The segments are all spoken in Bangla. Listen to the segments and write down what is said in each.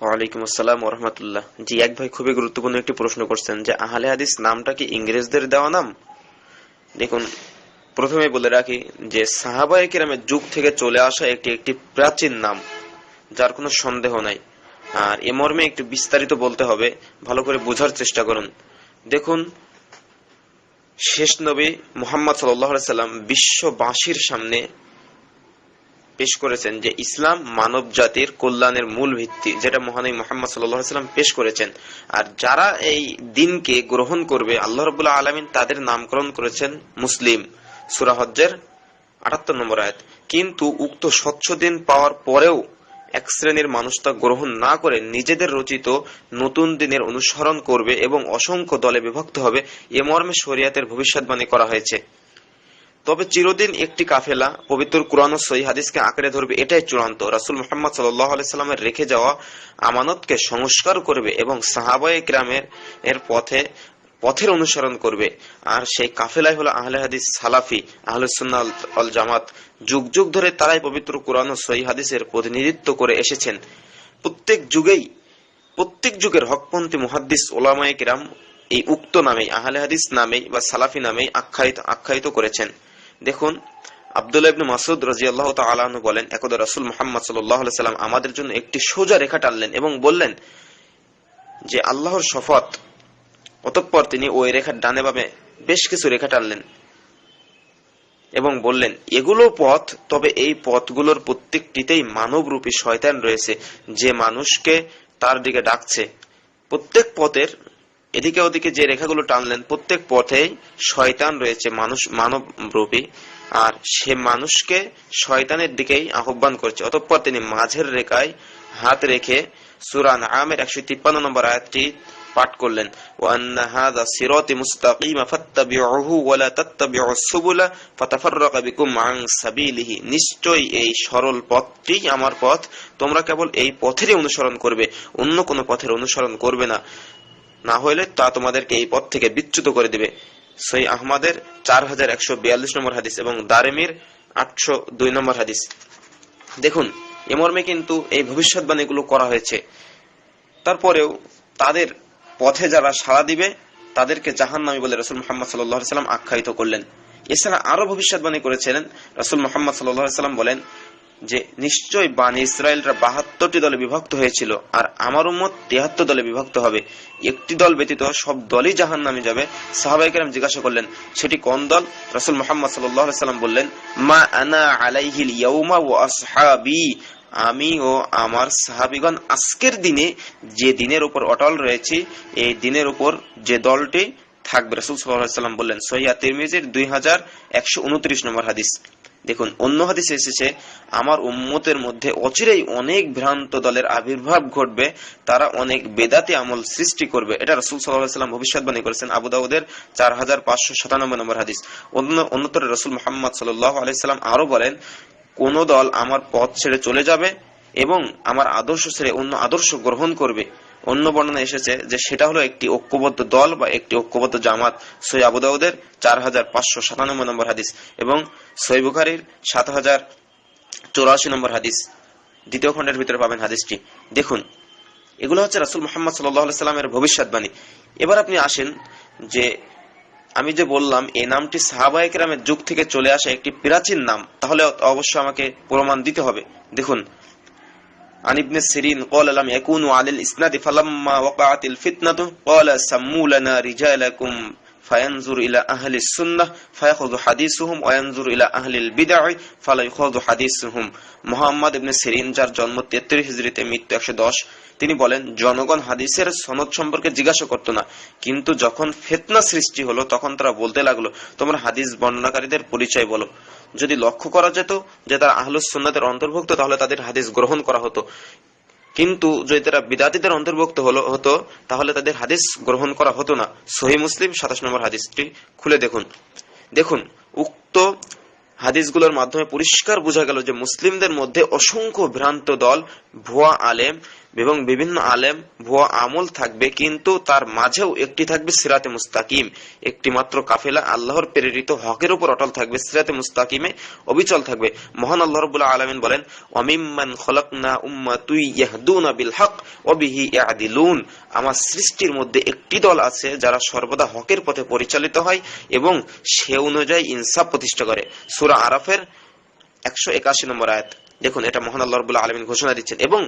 ওয়ালাইকুম আসসালাম জি, এক ভাই খুবই গুরুত্বপূর্ণ একটি প্রশ্ন করছেন যে, আহলে হাদিস নামটা কি ইংরেজদের দেওয়া নাম? দেখুন, প্রথমে বলে রাখি যে কিরামের যুগ থেকে চলে আসা একটি একটি প্রাচীন নাম, যার কোনো সন্দেহ নাই। আর এ মর্মে একটু বিস্তারিত বলতে হবে, ভালো করে বোঝার চেষ্টা করুন। দেখুন, শেষ নবী মোহাম্মদ সাল্লাম বিশ্ববাসীর সামনে পেশ করেছেন যে ইসলাম মানব জাতির কল্যাণের মূল ভিত্তি, যেটা মহানবী মোহাম্মদ সাল্লাম পেশ করেছেন। আর যারা এই দিনকে গ্রহণ করবে, আল্লাহ রবুল্লাহ আলমিন তাদের নামকরণ করেছেন মুসলিম। সুরাহজ্জের আটাত্তর নম্বর আয়াত। কিন্তু উক্ত স্বচ্ছ দিন পাওয়ার পরেও এক শ্রেণির মানুষ গ্রহণ না করে নিজেদের রচিত নতুন দিনের অনুসরণ করবে এবং অসংখ্য দলে বিভক্ত হবে, এ মর্মে শরিয়াতের ভবিষ্যৎবাণী করা হয়েছে। তবে চিরদিন একটি কাফেলা পবিত্র কোরআন ও সহি হাদিসকে আঁকড়ে ধরবে, এটাই চূড়ান্ত। রাসুল মোহাম্মদ সাল্লাহ সাল্লামের রেখে যাওয়া আমানতকে সংস্কার করবে এবং সাহাবায়ে গ্রামের এর পথে, পথের অনুসরণ করবে। আর সেই কাফেলাই হলো আহলে হাদিস সালাফি আহলুসুন্না আল জামাত। যুগ যুগ ধরে তারাই পবিত্র কোরআন ও সহি হাদিসের প্রতিনিধিত্ব করে এসেছেন। প্রত্যেক যুগেই, প্রত্যেক যুগের হকপন্থী মুহাদ্দিস ওলামায়ে কিরাম এই উক্ত নামেই, আহলে হাদিস নামেই বা সালাফি নামেই আখ্যায়িত আখ্যায়িত করেছেন। দেখুন, আবদুল্লাহ ইবনে মাসুদ রাজিয়াল্লাহ তাআলাহু বলেন, একদা রাসূল মুহাম্মদ আলাইহি সাল্লাম আমাদের জন্য একটি সোজা রেখা টানলেন এবং বললেন যে, আল্লাহর শপথ অতঃপর তিনি ওই রেখার ডানে বামে বেশ কিছু রেখা টানলেন এবং বললেন, এগুলো পথ, তবে এই পথগুলোর প্রত্যেকটিতেই মানবরূপী শয়তান রয়েছে। যে মানুষকে তার দিকে ডাকছে, প্রত্যেক পথের এদিকে ওদিকে যে রেখাগুলো টানলেন, প্রত্যেক পথেই শয়তান রয়েছে, মানুষ মানব রূপী আর সে মানুষকে শয়তানের দিকেই আহ্বান করছে। অতঃপর তিনি মাঝের রেখায় হাত রেখে সুরান আমের একশো তিপ্পান্ন নম্বর আয়াতটি পাঠ করলেন। নিশ্চয়ই এই সরল পথটি আমার পথ। তোমরা কেবল এই পথেরই অনুসরণ করবে, অন্য কোনো পথের অনুসরণ করবে না। না হইলে তা তোমাদেরকে এই পথ থেকে বিচ্যুত করে দিবে। সই আহমদের চার হাজার একশো বিয়াল্লিশ নম্বর হাদিস এবং দারেমির আটশো দুই নম্বর হাদিস। দেখুন, এ কিন্তু এই ভবিষ্যৎবাণীগুলো করা হয়েছে। তারপরেও তাদের পথে যারা সাড়া দিবে, তাদেরকে জাহান নামি বলে রসুল মোহাম্মদ সাল্লাম আখ্যায়িত করলেন। এছাড়া আরও ভবিষ্যৎবাণী করেছিলেন। রসুল মোহাম্মদ সাল্লাম বলেন যে নিশ্চয় বানি ইসরায়েলরা বাহাত্তরটি দলে বিভক্ত হয়েছিল, আর আমার উম্মত তেহাত্তর দলে বিভক্ত হবে। একটি দল ব্যতীত সব দলই জাহান নামে যাবে সাহাবাইকেরাম জিজ্ঞাসা করলেন, সেটি কোন দল? রসুল মোহাম্মদ সাল্লাম বললেন, মা আনা আলাইহিল ইয়াউমা ও আসহাবি। আমি ও আমার সাহাবিগণ আজকের দিনে যে দিনের উপর অটল রয়েছে, এই দিনের উপর যে দলটি থাকবে। রসুল সাল্লাম বললেন সহিয়া তিরমিজির দুই হাজার একশো উনত্রিশ নম্বর হাদিস। দেখুন, অন্য হাদিসে এসেছে, আমার উম্মতের মধ্যে অচিরেই অনেক ভ্রান্ত দলের আবির্ভাব ঘটবে, তারা অনেক বেদাতে আমল সৃষ্টি করবে। এটা রসুল সাল্লাম ভবিষ্যৎবাণী করেছেন আবু দাউদের চার হাজার পাঁচশো সাতানব্বই নম্বর হাদিস। অন্য, অন্যতর রসুল মোহাম্মদ সাল্লাহ আলাইসাল্লাম আরও বলেন, কোন দল আমার পথ ছেড়ে চলে যাবে এবং আমার আদর্শ ছেড়ে অন্য আদর্শ গ্রহণ করবে। অন্য বর্ণনা এসেছে যে সেটা হলো একটি ঐক্যবদ্ধ দল বা একটি ঐক্যবদ্ধ জামাত। সই আবুদাউদের চার হাজার পাঁচশো সাতানব্বই নম্বর হাদিস এবং সই বুখারির সাত হাজার চৌরাশি নম্বর হাদিস। দ্বিতীয় খণ্ডের ভিতরে পাবেন হাদিসটি। দেখুন, এগুলো হচ্ছে রাসুল মোহাম্মদ সাল্লামের ভবিষ্যৎবাণী। এবার আপনি আসেন যে আমি যে বললাম, এই নামটি সাহাবাহিকেরামের যুগ থেকে চলে আসা একটি প্রাচীন নাম, তাহলে অবশ্য আমাকে প্রমাণ দিতে হবে। দেখুন عن ابن السيرين قال لم يكونوا على الإسناد فلما وقعت الفتنة قال سموا لنا رجالكم. তিনি বলেন, জনগণ হাদিসের সনদ সম্পর্কে জিজ্ঞাসা করতো না, কিন্তু যখন ফেতনা সৃষ্টি হলো, তখন তারা বলতে লাগল, তোমরা হাদিস বর্ণনাকারীদের পরিচয় বলো। যদি লক্ষ্য করা যেত যে তারা আহলুস অন্তর্ভুক্ত, তাহলে তাদের হাদিস গ্রহণ করা হতো। কিন্তু যদি তারা বিদাতিদের অন্তর্ভুক্ত হলো, হতো, তাহলে তাদের হাদিস গ্রহণ করা হতো না। সহি মুসলিম সাতাশ নম্বর হাদিসটি খুলে দেখুন। দেখুন, উক্ত হাদিসগুলোর মাধ্যমে পরিষ্কার বোঝা গেল যে মুসলিমদের মধ্যে অসংখ্য ভ্রান্ত দল, ভুয়া আলেম এবং বিভিন্ন আলেম, ভুয়া আমল থাকবে, কিন্তু তার মাঝেও একটি থাকবে সিরাতে মুস্তাকিম। একটি মাত্র কাফেলা আল্লাহর প্রেরিত হকের উপর অটল থাকবে, সিরাতে মুস্তাকিমে অবিচল থাকবে। মহান আল্লাহ রবুল্লাহ আলমিন বলেন অমিম্মান খলকনা উম্মা তুই ইয়াহদুনা বিল হক অবিহি ইয়াদিলুন। আমার সৃষ্টির মধ্যে একটি দল আছে যারা সর্বদা হকের পথে পরিচালিত হয় এবং সে অনুযায়ী ইনসাফ প্রতিষ্ঠা করে। সুরা আরাফের একশো একাশি নম্বর আয়াত। দেখুন এটা মহান আল্লাহ রবুল্লাহ আলমিন ঘোষণা দিচ্ছেন এবং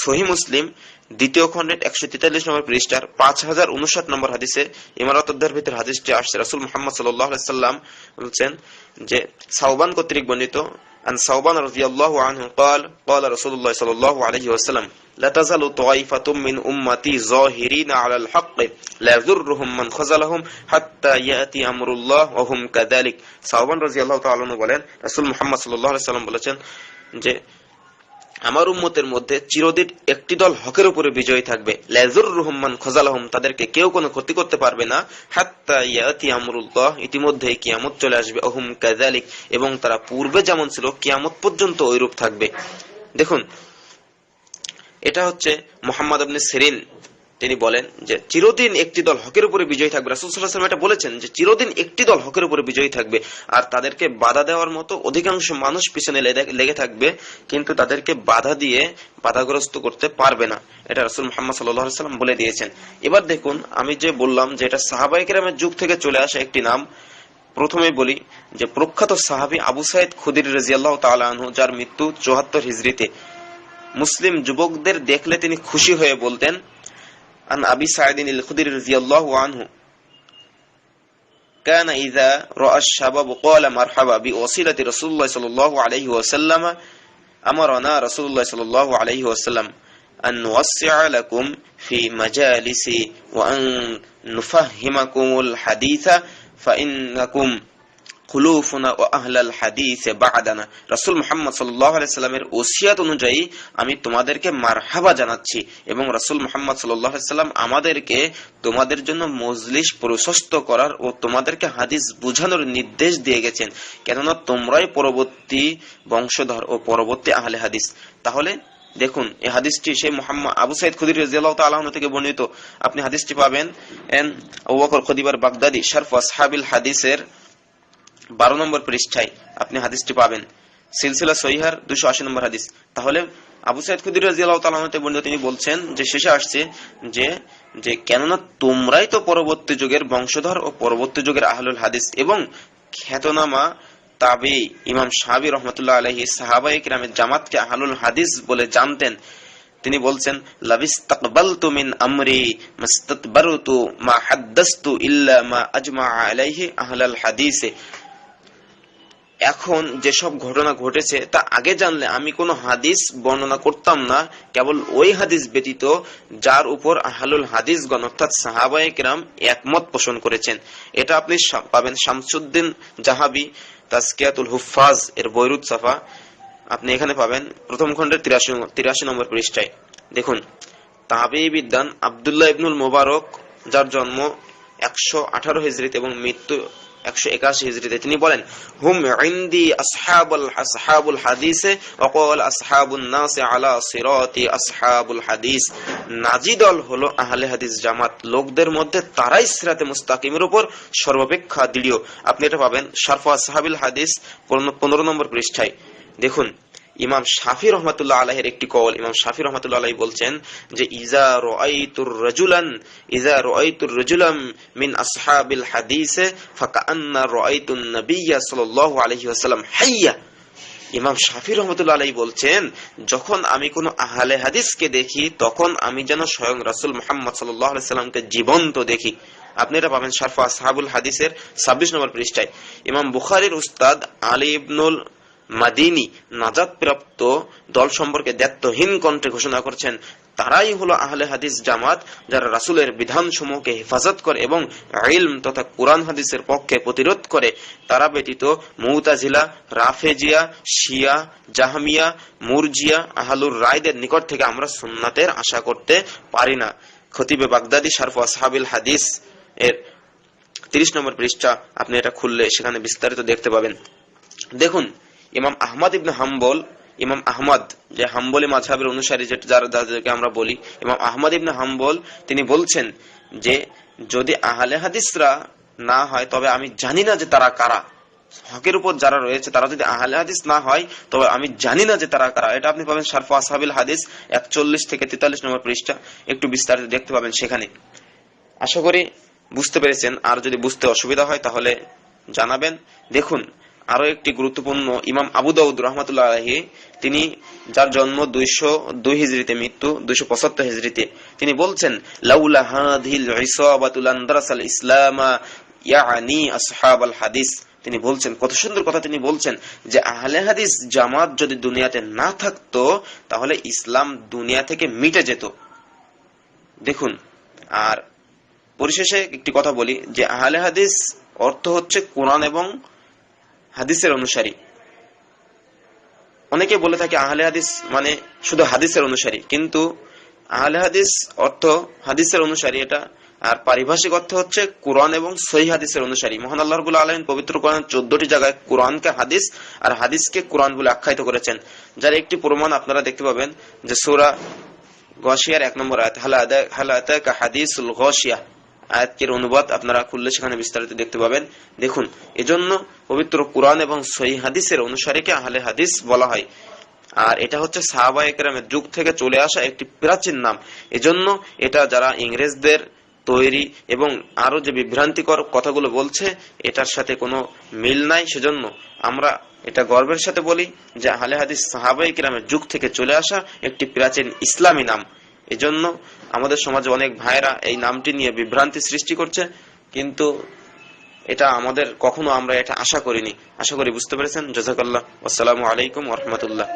সহি মুসলিম দ্বিতীয় খণ্ডের একশো তেতাল্লিশ নম্বর পৃষ্ঠার পাঁচ হাজার উনষাট নম্বর হাদিসে ইমারত অধ্যায়ের ভিতরে হাদিসটি আসছে রাসুল মোহাম্মদ সাল্লাম বলছেন যে সাউবান কর্তৃক বর্ণিত عن ثوبان رضي الله عنه قال قال رسول الله صلى الله عليه وسلم لا تزال طائفة من أمتي ظاهرين على الحق لا يضرهم من خذلهم حتى يأتي أمر الله وهم كذلك সাউবান রাদিয়াল্লাহু তাআলা আনহু বলেন রাসূল মুহাম্মদ সাল্লাল্লাহু আলাইহি সাল্লাম বলেছেন যে আমার উম্মতের মধ্যে চিরদিন একটি দল হকের উপরে বিজয়ী থাকবে। লেজুর রহমান খোজালহম, তাদেরকে কেউ কোনো ক্ষতি করতে পারবে না। হাত্তা আমরুল্লাহ ইতিমধ্যে কিয়ামত চলে আসবে। অহুম কাজালিক এবং তারা পূর্বে যেমন ছিল, কিয়ামত পর্যন্ত ওইরূপ থাকবে। দেখুন, এটা হচ্ছে মোহাম্মদ আবনে সেরিন তিনি বলেন যে, চিরদিন একটি দল হকের উপরে বিজয়ী থাকবে। রাসুল এটা বলেছেন যে, চিরদিন একটি দল হকের উপরে বিজয়ী থাকবে আর তাদেরকে বাধা দেওয়ার মতো অধিকাংশ মানুষ পিছনে লেগে থাকবে, কিন্তু তাদেরকে বাধা দিয়ে বাধাগ্রস্ত করতে পারবে না। এটা রাসুল মোহাম্মদ সাল্লাম বলে দিয়েছেন। এবার দেখুন, আমি যে বললাম যে, এটা সাহাবাইকেরামের যুগ থেকে চলে আসা একটি নাম প্রথমে বলি যে, প্রখ্যাত সাহাবি আবু সাইদ খুদির রাজিয়াল্লাহ তালু যার মৃত্যু চৌহাত্তর হিজড়িতে, মুসলিম যুবকদের দেখলে তিনি খুশি হয়ে বলতেন عن أبي سعيد الخدري رضي الله عنه. كان إذا رأى الشباب قال مرحبا بوصيلة رسول الله صلى الله عليه وسلم أمرنا رسول الله صلى الله عليه وسلم أن نوسع لكم في مجالس وأن نفهمكم الحديث فإنكم নির্দেশ দিয়ে গেছেন কেননা তোমরাই পরবর্তী বংশধর ও পরবর্তী আহলে হাদিস তাহলে দেখুন এই হাদিসটি সেই মোহাম্মদ আবু সাইদ খুদির রাদিয়াল্লাহু তাআলা থেকে বর্ণিত আপনি হাদিসটি পাবেন এন খুদিবার বাগদাদি শারফ আসহাবিল হাদিসের বারো নম্বর পৃষ্ঠায় আপনি হাদিসটি পাবেন। সিলসিলা সহিহার দুশো আশি নম্বর হাদিস। তাহলে আবু সাইদ খুদির রাজিয়াল্লাহ বর্ণিত তিনি বলছেন যে, শেষে আসছে যে যে কেননা তোমরাই তো পরবর্তী যুগের বংশধর ও পরবর্তী যুগের আহলুল হাদিস এবং খ্যাতনামা তাবি ইমাম সাহাবি রহমতুল্লাহ আলহি সাহাবাই কিরামের জামাতকে আহলুল হাদিস বলে জানতেন। তিনি বলছেন, লাবিস্তাকবালতু মিন আমরি মাস্তাতবারতু মা হাদ্দাস্তু ইল্লা মা আজমা আলাইহি আহলাল হাদিসে। এখন যেসব ঘটনা ঘটেছে, তা আগে জানলে আমি কোনো হাদিস বর্ণনা করতাম না। কেবল ওই হাদিস ব্যতীত যার উপর আহালুল হাদিসগণ অর্থাৎ সাহাবায়ে কেরাম একমত পোষণ করেছেন। এটা আপনি পাবেন শামসুদ্দিন জাহাবি, তাজকিয়াতুল হুফাজ এর বৈরুদ সাফা। আপনি এখানে পাবেন প্রথম খণ্ডের তিরাশি তিরাশি নম্বর পৃষ্ঠায়। দেখুন তাবি বিদ্যান আবদুল্লাহ ইবনুল মোবারক, যার জন্ম একশো আঠারো হিজড়িতে এবং মৃত্যু তিনি বলেন, হুম ইন্দি আসহাবুল আসহাবুল হাদিস নাজি দল হলো আহলে হাদিস জামাত। লোকদের মধ্যে তারাই সিরাতে মুস্তাকিমের উপর সর্বাপেক্ষা দৃঢ়। আপনি এটা পাবেন শারফা আসহাবিল হাদিস পনেরো নম্বর পৃষ্ঠায়। দেখুন ইমাম শাফি রহমতুল্লাহ আলাহের একটি কল ইমাম শাফি রহমতুল্লাহ আলাহি বলছেন যে, ইজা রাইতুর রাজুলান, ইজা রাইতুর রাজুলাম মিন আসহাবিল হাদিসে ফাকান্না রাইতুন নবিয়্যা সাল্লাল্লাহু আলাইহি ওয়াসাল্লাম হাইয়া। ইমাম শাফি রহমতুল্লাহ আলাই বলছেন, যখন আমি কোন আহলে হাদিসকে দেখি, তখন আমি যেন স্বয়ং রাসুল মোহাম্মদ সাল্লামকে জীবন্ত দেখি। আপনি এটা পাবেন শারফা সাহাবুল হাদিসের ছাব্বিশ নম্বর পৃষ্ঠায়। ইমাম বুখারির উস্তাদ আলী ইবনুল মাদিনী নাজাদ প্রাপ্ত দল সম্পর্কে দায়িত্বহীন কণ্ঠে ঘোষণা করছেন, তারাই হলো আহলে হাদিস জামাত যারা রাসুলের বিধান সমূহকে হেফাজত করে এবং ইলম তথা কোরআন হাদিসের পক্ষে প্রতিরোধ করে। তারা ব্যতীত মৌতাজিলা, রাফেজিয়া, শিয়া, জাহামিয়া, মুরজিয়া, আহালুর রায়দের নিকট থেকে আমরা সুন্নাতের আশা করতে পারি না। খতিবে বাগদাদি শারফ আসহাবিল হাদিস এর তিরিশ নম্বর পৃষ্ঠা, আপনি এটা খুললে সেখানে বিস্তারিত দেখতে পাবেন। দেখুন ইমাম আহমদ ইবনে হাম্বল, ইমাম আহমদ যে হাম্বলি মাঝহাবের অনুসারী যেটা যারা যাদেরকে আমরা বলি, ইমাম আহমদ ইবনে হাম্বল, তিনি বলছেন যে যদি আহলে হাদিসরা না হয়, তবে আমি জানি না যে তারা কারা। হকের উপর যারা রয়েছে, তারা যদি আহলে হাদিস না হয়, তবে আমি জানি না যে তারা কারা। এটা আপনি পাবেন শারফ আসহাবিল হাদিস, একচল্লিশ থেকে তেতাল্লিশ নম্বর পৃষ্ঠা। একটু বিস্তারিত দেখতে পাবেন সেখানে। আশা করি বুঝতে পেরেছেন। আর যদি বুঝতে অসুবিধা হয়, তাহলে জানাবেন। দেখুন আরও একটি গুরুত্বপূর্ণ ইমাম আবু দাউদ রহমতুল্লাহ আলহি তিনি যার জন্ম দুইশো দুই হিজড়িতে, মৃত্যু দুইশো পঁচাত্তর হিজড়িতে, তিনি বলছেন, লাউলা হাদিল আন্দারাসাল ইসলামা ইয়ানি আসহাব আল হাদিস। তিনি বলছেন, কত সুন্দর কথা তিনি বলছেন যে আহলে হাদিস জামাত যদি দুনিয়াতে না থাকতো, তাহলে ইসলাম দুনিয়া থেকে মিটে যেত। দেখুন, আর পরিশেষে একটি কথা বলি যে আহলে হাদিস অর্থ হচ্ছে কোরআন এবং হাদিসের অনুসারী। অনেকে বলে থাকে আহলে হাদিস মানে শুধু হাদিসের অনুসারী, কিন্তু আহলে হাদিস অর্থ হাদিসের অনুসারী এটা। আর পারিভাষিক অর্থ হচ্ছে কোরআন এবং সহি হাদিসের অনুসারী। মহান আল্লাহ রবুল্লা আলমিন পবিত্র কোরআন চোদ্দটি জায়গায় কোরআনকে হাদিস আর হাদিসকে কোরআন বলে আখ্যায়িত করেছেন। যার একটি প্রমাণ আপনারা দেখতে পাবেন যে সোরা গসিয়ার এক নম্বর আয়াত হালাকা হাদিসুল গসিয়া আয়াতটির অনুবাদ আপনারা খুললে সেখানে বিস্তারিত দেখতে পাবেন। দেখুন, এজন্য পবিত্র কোরআন এবং সহি হাদিসের অনুসারীকে আহলে হাদিস বলা হয়। আর এটা হচ্ছে সাহাবা যুগ থেকে চলে আসা একটি প্রাচীন নাম। এজন্য এটা যারা ইংরেজদের তৈরি এবং আরও যে বিভ্রান্তিকর কথাগুলো বলছে, এটার সাথে কোনো মিল নাই। সেজন্য আমরা এটা গর্বের সাথে বলি যে আহলে হাদিস সাহাবাই কিরামের যুগ থেকে চলে আসা একটি প্রাচীন ইসলামী নাম। এজন্য আমাদের সমাজে অনেক ভাইরা এই নামটি নিয়ে বিভ্রান্তি সৃষ্টি করছে, কিন্তু এটা আমাদের কখনো আমরা এটা আশা করিনি। আশা করি বুঝতে পেরেছেন? জাজাকাল্লাহ। আসসালামু আলাইকুম রহমতুল্লাহ।